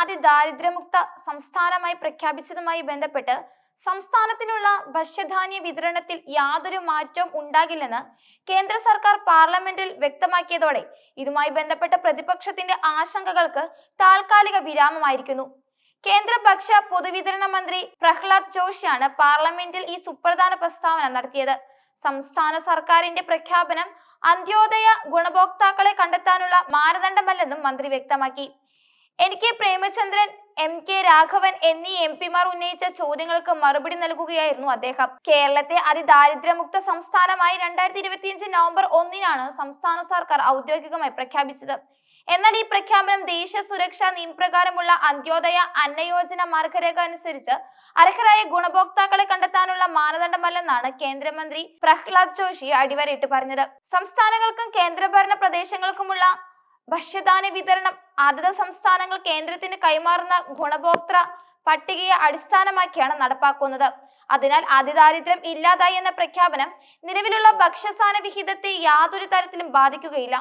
അതിദാരിദ്ര്യമുക്ത സംസ്ഥാനമായി പ്രഖ്യാപിച്ചതുമായി ബന്ധപ്പെട്ട് സംസ്ഥാനത്തിനുള്ള ഭക്ഷ്യധാന്യ വിതരണത്തിൽ യാതൊരു മാറ്റവും ഉണ്ടാകില്ലെന്ന് കേന്ദ്ര സർക്കാർ പാർലമെന്റിൽ വ്യക്തമാക്കിയതോടെ ഇതുമായി ബന്ധപ്പെട്ട പ്രതിപക്ഷത്തിന്റെ ആശങ്കകൾക്ക് താൽക്കാലിക വിരാമമായിരിക്കുന്നു. കേന്ദ്ര ഭക്ഷ്യ പൊതുവിതരണ മന്ത്രി പ്രഹ്ലാദ് ജോഷിയാണ് പാർലമെന്റിൽ ഈ സുപ്രധാന പ്രസ്താവന നടത്തിയത്. സംസ്ഥാന സർക്കാരിന്റെ പ്രഖ്യാപനം അന്ത്യോദയ ഗുണഭോക്താക്കളെ കണ്ടെത്താനുള്ള മാനദണ്ഡമല്ലെന്നും മന്ത്രി വ്യക്തമാക്കി. N K Premachandran M K Raghavan എന്നീ എം പിമാർ ഉന്നയിച്ച ചോദ്യങ്ങൾക്ക് മറുപടി നൽകുകയായിരുന്നു അദ്ദേഹം. കേരളത്തെ അതിദാരിദ്ര്യമുക്ത സംസ്ഥാനമായി രണ്ടായിരത്തി ഇരുപത്തിയഞ്ച് നവംബർ ഒന്നിനാണ് സംസ്ഥാന സർക്കാർ ഔദ്യോഗികമായി പ്രഖ്യാപിച്ചത്. എന്നാൽ ഈ പ്രഖ്യാപനം ദേശീയ സുരക്ഷാ നിയമപ്രകാരമുള്ള അന്ത്യോദയ അന്നയോജന മാർഗരേഖ അനുസരിച്ച് അർഹരായ ഗുണഭോക്താക്കളെ കണ്ടെത്താനുള്ള മാനദണ്ഡമല്ലെന്നാണ് കേന്ദ്രമന്ത്രി പ്രഹ്ലാദ് ജോഷി അടിവരയിട്ട് പറഞ്ഞത്. സംസ്ഥാനങ്ങൾക്കും കേന്ദ്രഭരണ പ്രദേശങ്ങൾക്കുമുള്ള ഭക്ഷ്യധാന്യ വിതരണം അതത് സംസ്ഥാനങ്ങൾ കേന്ദ്രത്തിന് കൈമാറുന്ന ഗുണഭോക്തൃ പട്ടികയെ അടിസ്ഥാനമാക്കിയാണ് നടപ്പാക്കുന്നത്. അതിനാൽ അതിദാരിദ്ര്യം ഇല്ലാതായി എന്ന പ്രഖ്യാപനം നിലവിലുള്ള ഭക്ഷ്യസാന വിഹിതത്തെ യാതൊരു തരത്തിലും ബാധിക്കുകയില്ല.